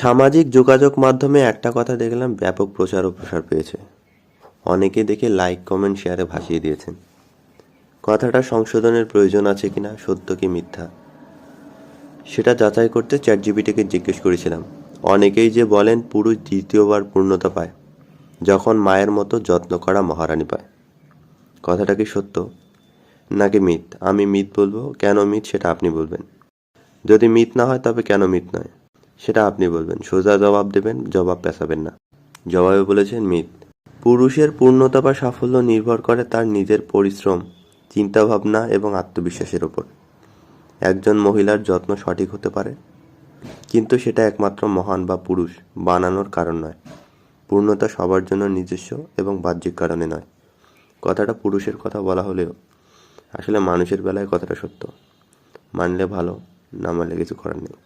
সামাজিক যোগাযোগ মাধ্যমে একটা কথা দেখলাম, ব্যাপক প্রচার ও প্রসার পেয়েছে। অনেকে দেখে লাইক কমেন্ট শেয়ারে ভাসিয়ে দিয়েছেন। কথাটা সংশোধনের প্রয়োজন আছে কিনা, সত্য কি মিথ্যা? সেটা যাচাই করতে চ্যাট জিবিটিকে জিজ্ঞেস করেছিলাম। অনেকেই যে বলেন, পুরুষ দ্বিতীয়বার পূর্ণতা পায়, যখন মায়ের মতো যত্ন করা মহারানী পায়। কথাটা কি সত্য? নাকি মিথ? আমি মিথ বলব? কেন মিথ? সেটা আপনি বলবেন। যদি মিথ না হয়, তবে কেন মিথ নয়? সেটা আপনি বলবেন। সোজা জবাব দেবেন, জবাব পেঁচাবেন না। জবাবে বলেছেন, মিথ। পুরুষের পূর্ণতা বা সাফল্য নির্ভর করে তার নিজের পরিশ্রম, চিন্তাভাবনা এবং আত্মবিশ্বাসের ওপর একজন মহিলার যত্ন সঠিক হতে পারে, কিন্তু সেটা একমাত্র মহান বা পুরুষ বানানোর কারণ নয়। পূর্ণতা সবার জন্য নিজস্ব এবং বাহ্যিক কারণে নয়। কথাটা পুরুষের কথা বলা হলেও, আসলে মানুষের বেলায় কথাটা সত্য। মানলে ভালো, না মানলে কিছু করার নেই।